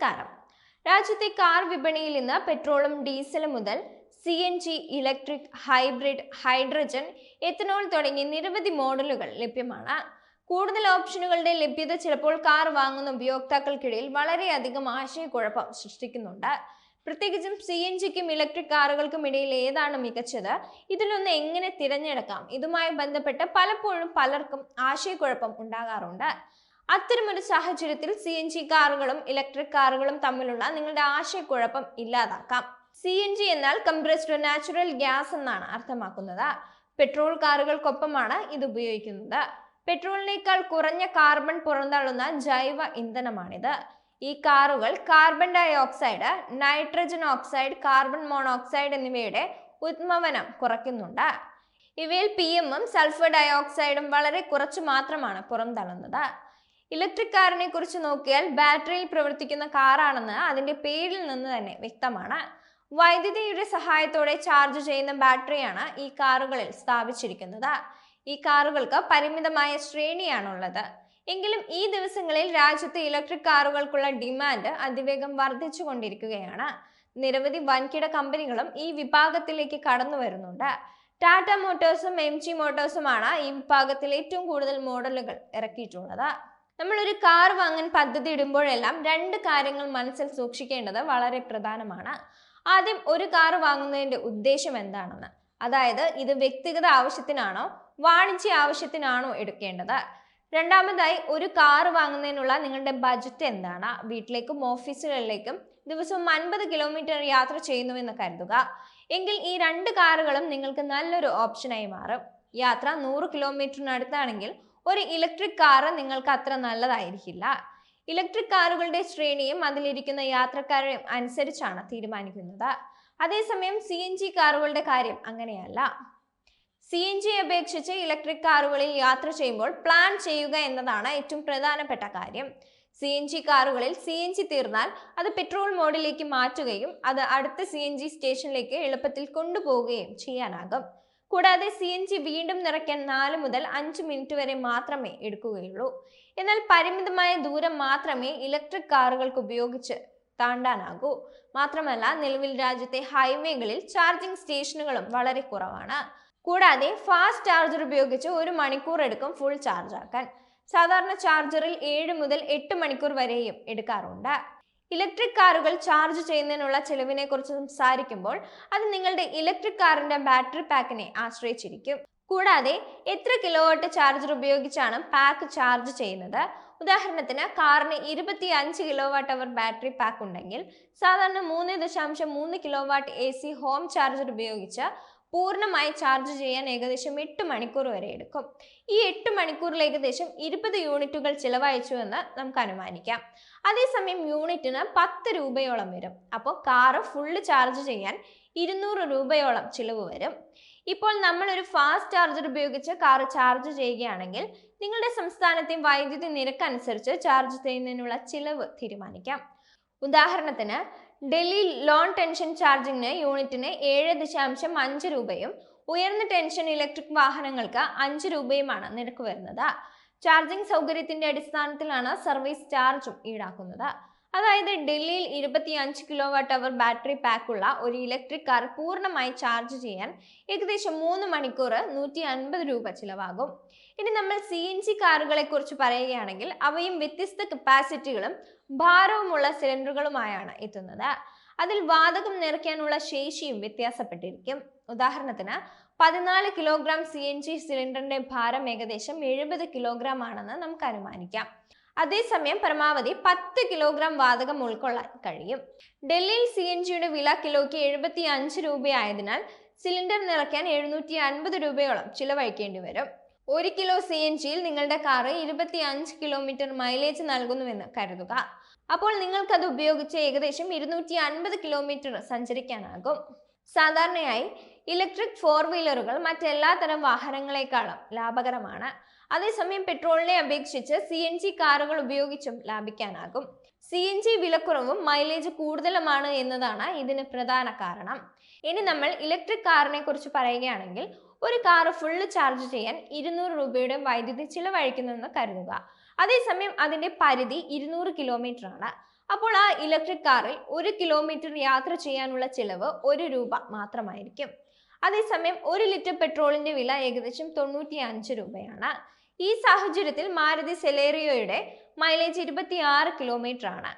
നമസ്കാരം. രാജ്യത്തെ കാർ വിപണിയിൽ ഇന്ന് പെട്രോളും ഡീസലും മുതൽ C N G electric hybrid hydrogen ethanol തുടങ്ങിയ നിരവധി മോഡലുകൾ ലഭ്യമാണ്. കൂടുതൽ ഓപ്ഷനുകളുടെ ലഭ്യത ചിലപ്പോൾ കാർ വാങ്ങുന്ന ഉപയോക്താക്കൾക്കിടയിൽ വളരെയധികം ആശയക്കുഴപ്പം സൃഷ്ടിക്കുന്നുണ്ട്. പ്രത്യേകിച്ചും സി എൻ ജിക്കും ഇലക്ട്രിക് കാറുകൾക്കും ഇടയിൽ ഏതാണ് മികച്ചത്? ഇതിലൊന്ന് എങ്ങനെ തിരഞ്ഞെടുക്കാം? ഇതുമായി ബന്ധപ്പെട്ട് പലപ്പോഴും പലർക്കും ആശയക്കുഴപ്പം ഉണ്ടാകാറുണ്ട്. അത്തരമൊരു സാഹചര്യത്തിൽ സി എൻ ജി കാറുകളും ഇലക്ട്രിക് കാറുകളും തമ്മിലുള്ള നിങ്ങളുടെ ആശയക്കുഴപ്പം ഇല്ലാതാക്കാം. സി എൻ ജി എന്നാൽ കംപ്രസ്ഡ് നാച്ചുറൽ ഗ്യാസ് എന്നാണ് അർത്ഥമാക്കുന്നത്. പെട്രോൾ കാറുകൾക്കൊപ്പമാണ് ഇത് ഉപയോഗിക്കുന്നത്. പെട്രോളിനേക്കാൾ കുറഞ്ഞ കാർബൺ പുറന്തള്ളുന്ന ജൈവ ഇന്ധനമാണിത്. ഈ കാറുകൾ carbon dioxide nitrogen oxide carbon monoxide എന്നിവയുടെ ഉത്മവനം കുറയ്ക്കുന്നുണ്ട്. ഇവയിൽ പി എമ്മും സൾഫർ ഡയോക്സൈഡും വളരെ കുറച്ച് മാത്രമാണ് പുറന്തള്ളുന്നത്. ഇലക്ട്രിക് കാറിനെ കുറിച്ച് നോക്കിയാൽ ബാറ്ററിയിൽ പ്രവർത്തിക്കുന്ന കാറാണെന്ന് അതിന്റെ പേരിൽ നിന്ന് തന്നെ വ്യക്തമാണ്. വൈദ്യുതിയുടെ സഹായത്തോടെ ചാർജ് ചെയ്യുന്ന ബാറ്ററിയാണ് ഈ കാറുകളിൽ സ്ഥാപിച്ചിരിക്കുന്നത്. ഈ കാറുകൾക്ക് പരിമിതമായ ശ്രേണിയാണുള്ളത്. എങ്കിലും ഈ ദിവസങ്ങളിൽ രാജ്യത്ത് ഇലക്ട്രിക് കാറുകൾക്കുള്ള ഡിമാൻഡ് അതിവേഗം വർദ്ധിച്ചു കൊണ്ടിരിക്കുകയാണ് നിരവധി വൻകിട കമ്പനികളും ഈ വിഭാഗത്തിലേക്ക് കടന്നു വരുന്നുണ്ട്. ടാറ്റ മോട്ടോഴ്സും എം ജി മോട്ടോഴ്സുമാണ് ഈ വിഭാഗത്തിൽ ഏറ്റവും കൂടുതൽ മോഡലുകൾ ഇറക്കിയിട്ടുള്ളത്. നമ്മൾ ഒരു കാർ വാങ്ങാൻ പദ്ധതി ഇടുമ്പോഴെല്ലാം രണ്ട് കാര്യങ്ങൾ മനസ്സിൽ സൂക്ഷിക്കേണ്ടത് വളരെ പ്രധാനമാണ്. ആദ്യം ഒരു കാർ വാങ്ങുന്നതിന്റെ ഉദ്ദേശം എന്താണെന്ന്. അതായത് ഇത് വ്യക്തിഗത ആവശ്യത്തിനാണോ വാണിജ്യ ആവശ്യത്തിനാണോ എടുക്കേണ്ടത്. രണ്ടാമതായി ഒരു കാർ വാങ്ങുന്നതിനുള്ള നിങ്ങളുടെ ബജറ്റ് എന്താണ്? വീട്ടിലേക്കും ഓഫീസുകളിലേക്കും ദിവസവും അൻപത് കിലോമീറ്റർ യാത്ര ചെയ്യുന്നുവെന്ന് കരുതുക. എങ്കിൽ ഈ രണ്ട് കാറുകളും നിങ്ങൾക്ക് നല്ലൊരു ഓപ്ഷനായി മാറും. യാത്ര നൂറ് കിലോമീറ്ററിനടുത്താണെങ്കിൽ ഒരു ഇലക്ട്രിക് കാറ് നിങ്ങൾക്ക് അത്ര നല്ലതായിരിക്കില്ല. ഇലക്ട്രിക് കാറുകളുടെ ശ്രേണിയും അതിലിരിക്കുന്ന യാത്രക്കാരെയും അനുസരിച്ചാണ് തീരുമാനിക്കുന്നത്. അതേസമയം സി എൻ ജി കാറുകളുടെ കാര്യം അങ്ങനെയല്ല. സി എൻ ജി അപേക്ഷിച്ച് ഇലക്ട്രിക് കാറുകളിൽ യാത്ര ചെയ്യുമ്പോൾ പ്ലാൻ ചെയ്യുക എന്നതാണ് ഏറ്റവും പ്രധാനപ്പെട്ട കാര്യം. സി എൻ ജി കാറുകളിൽ സി എൻ ജി തീർന്നാൽ അത് പെട്രോൾ മോഡിലേക്ക് മാറ്റുകയും അത് അടുത്ത സി എൻ ജി സ്റ്റേഷനിലേക്ക് എളുപ്പത്തിൽ കൊണ്ടുപോവുകയും ചെയ്യാനാകും. കൂടാതെ സി എൻ ജി വീണ്ടും നിറയ്ക്കാൻ നാല് മുതൽ അഞ്ച് മിനിറ്റ് വരെ മാത്രമേ എടുക്കുകയുള്ളൂ. എന്നാൽ പരിമിതമായ ദൂരം മാത്രമേ ഇലക്ട്രിക് കാറുകൾക്ക് ഉപയോഗിച്ച് താണ്ടാനാകൂ. മാത്രമല്ല നിലവിൽ രാജ്യത്തെ ഹൈവേകളിൽ ചാർജിംഗ് സ്റ്റേഷനുകളും വളരെ കുറവാണ്. കൂടാതെ ഫാസ്റ്റ് ചാർജർ ഉപയോഗിച്ച് ഒരു മണിക്കൂർ എടുക്കും ഫുൾ ചാർജ് ആക്കാൻ സാധാരണ ചാർജറിൽ ഏഴ് മുതൽ എട്ട് മണിക്കൂർ വരെയും എടുക്കാറുണ്ട്. ഇലക്ട്രിക് കാറുകൾ ചാർജ് ചെയ്യുന്നതിനുള്ള ചെലവിനെ കുറിച്ച് സംസാരിക്കുമ്പോൾ അത് നിങ്ങളുടെ ഇലക്ട്രിക് കാറിന്റെ ബാറ്ററി പാക്കിനെ ആശ്രയിച്ചിരിക്കും. കൂടാതെ എത്ര കിലോ വട്ട് ചാർജർ ഉപയോഗിച്ചാണ് പാക്ക് ചാർജ് ചെയ്യുന്നത്? ഉദാഹരണത്തിന് കാറിന് ഇരുപത്തി അഞ്ച് kilo watt hour battery pack ഉണ്ടെങ്കിൽ സാധാരണ മൂന്ന് ദശാംശം മൂന്ന് kilo watt A C home charger ഉപയോഗിച്ച് പൂർണമായി ചാർജ് ചെയ്യാൻ ഏകദേശം എട്ട് മണിക്കൂർ വരെ എടുക്കും. ഈ എട്ട് മണിക്കൂറിൽ ഏകദേശം ഇരുപത് യൂണിറ്റുകൾ ചിലവഴിച്ചു എന്ന് നമുക്ക് അനുമാനിക്കാം. അതേസമയം യൂണിറ്റിന് പത്ത് രൂപയോളം വരും. അപ്പോൾ കാറ് ഫുള്ള് ചാർജ് ചെയ്യാൻ ഇരുന്നൂറ് രൂപയോളം ചിലവ് വരും. ഇപ്പോൾ നമ്മൾ ഒരു ഫാസ്റ്റ് ചാർജർ ഉപയോഗിച്ച് കാർ ചാർജ് ചെയ്യുകയാണെങ്കിൽ നിങ്ങളുടെ സംസ്ഥാനത്തെ വൈദ്യുതി നിരക്ക് അനുസരിച്ച് ചാർജ് ചെയ്യുന്നതിനുള്ള ചിലവ് തീരുമാനിക്കാം. ഉദാഹരണത്തിന് ഡൽഹി ലോൺ ടെൻഷൻ ചാർജിങ്ങിന് യൂണിറ്റിന് ഏഴ് ദശാംശം അഞ്ച് രൂപയും ഉയർന്ന ടെൻഷൻ ഇലക്ട്രിക് വാഹനങ്ങൾക്ക് അഞ്ച് രൂപയുമാണ് നിരക്ക് വരുന്നത്. ചാർജിംഗ് സൗകര്യത്തിന്റെ അടിസ്ഥാനത്തിലാണ് സർവീസ് ചാർജും ഈടാക്കുന്നത്. അതായത് ഡൽഹിയിൽ ഇരുപത്തി അഞ്ച് കിലോ വാട്ട് അവർ ബാറ്ററി പാക്കുള്ള ഒരു ഇലക്ട്രിക് കാർ പൂർണമായി ചാർജ് ചെയ്യാൻ ഏകദേശം മൂന്ന് മണിക്കൂർ നൂറ്റി അൻപത് രൂപ ചിലവാകും. ഇനി നമ്മൾ സി എൻ ജി കാറുകളെ കുറിച്ച് പറയുകയാണെങ്കിൽ അവയും വ്യത്യസ്ത കപ്പാസിറ്റികളും ഭാരവുമുള്ള സിലിണ്ടറുകളുമായാണ് എത്തുന്നത്. അതിൽ വാതകം നിറയ്ക്കാനുള്ള ശേഷിയും വ്യത്യാസപ്പെട്ടിരിക്കും. ഉദാഹരണത്തിന് പതിനാല് കിലോഗ്രാം സി എൻ ജി സിലിണ്ടറിന്റെ ഭാരം ഏകദേശം എഴുപത് കിലോഗ്രാം ആണെന്ന് നമുക്ക് അനുമാനിക്കാം. അതേസമയം പരമാവധി പത്ത് കിലോഗ്രാം വാതകം ഉൾക്കൊള്ളാൻ കഴിയും. ഡൽഹിയിൽ സി എൻ ജിയുടെ വില കിലോയ്ക്ക് എഴുപത്തി അഞ്ച് രൂപയായതിനാൽ സിലിണ്ടർ നിറയ്ക്കാൻ എഴുന്നൂറ്റി അൻപത് രൂപയോളം ചിലവഴിക്കേണ്ടി വരും. ഒരു കിലോ സി എൻ ജിയിൽ നിങ്ങളുടെ കാറ് ഇരുപത്തി അഞ്ച് കിലോമീറ്റർ മൈലേജ് നൽകുന്നുവെന്ന് കരുതുക. അപ്പോൾ നിങ്ങൾക്കത് ഉപയോഗിച്ച് ഏകദേശം ഇരുന്നൂറ്റി അൻപത് കിലോമീറ്റർ സഞ്ചരിക്കാനാകും. സാധാരണയായി ഇലക്ട്രിക് ഫോർ വീലറുകൾ മറ്റെല്ലാ തരം വാഹനങ്ങളെക്കാളും ലാഭകരമാണ്. അതേസമയം പെട്രോളിനെ അപേക്ഷിച്ച് സി എൻ ജി കാറുകൾ ഉപയോഗിച്ചും ലാഭിക്കാനാകും. സി എൻ ജി വിലക്കുറവും മൈലേജ് കൂടുതലുമാണ് എന്നതാണ് ഇതിന് പ്രധാന കാരണം. ഇനി നമ്മൾ ഇലക്ട്രിക് കാറിനെ കുറിച്ച് പറയുകയാണെങ്കിൽ ഒരു കാർ ഫുള്ള് ചാർജ് ചെയ്യാൻ ഇരുന്നൂറ് രൂപയുടെ വൈദ്യുതി ചിലവഴിക്കുന്നുവെന്ന് കരുതുക. അതേസമയം അതിന്റെ പരിധി ഇരുന്നൂറ് കിലോമീറ്റർ ആണ് അപ്പോൾ ആ ഇലക്ട്രിക് കാറിൽ ഒരു കിലോമീറ്റർ യാത്ര ചെയ്യാനുള്ള ചിലവ് ഒരു രൂപ മാത്രമായിരിക്കും. അതേസമയം ഒരു ലിറ്റർ പെട്രോളിന്റെ വില ഏകദേശം തൊണ്ണൂറ്റി അഞ്ച് രൂപയാണ്. ഈ സാഹചര്യത്തിൽ മാരുതി സെലേറിയോയുടെ മൈലേജ് ഇരുപത്തി ആറ് കിലോമീറ്റർ ആണ്.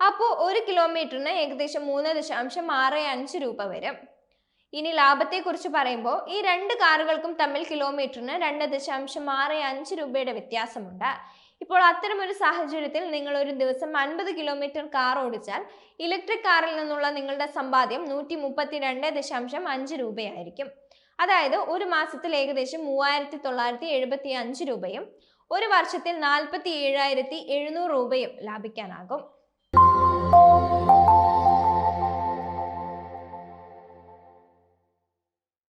അപ്പോൾ ഒരു കിലോമീറ്ററിന് ഏകദേശം മൂന്ന് ദശാംശം ആറ് അഞ്ച് രൂപ വരും. ഇനി ലാഭത്തെക്കുറിച്ച് പറയുമ്പോൾ ഈ രണ്ട് കാറുകൾക്കും തമ്മിൽ കിലോമീറ്ററിന് രണ്ട് ദശാംശം ആറ് അഞ്ച് രൂപയുടെ വ്യത്യാസമുണ്ട്. ഇപ്പോൾ അത്തരമൊരു സാഹചര്യത്തിൽ നിങ്ങൾ ഒരു ദിവസം അൻപത് കിലോമീറ്റർ കാർ ഓടിച്ചാൽ ഇലക്ട്രിക് കാറിൽ നിന്നുള്ള നിങ്ങളുടെ സമ്പാദ്യം നൂറ്റി മുപ്പത്തി രണ്ട് ദശാംശം അഞ്ച് രൂപയായിരിക്കും. അതായത് ഒരു മാസത്തിൽ ഏകദേശം മൂവായിരത്തി തൊള്ളായിരത്തി എഴുപത്തി അഞ്ച് രൂപയും ഒരു വർഷത്തിൽ നാൽപ്പത്തി ഏഴായിരത്തി എഴുന്നൂറ് രൂപയും ലാഭിക്കാനാകും.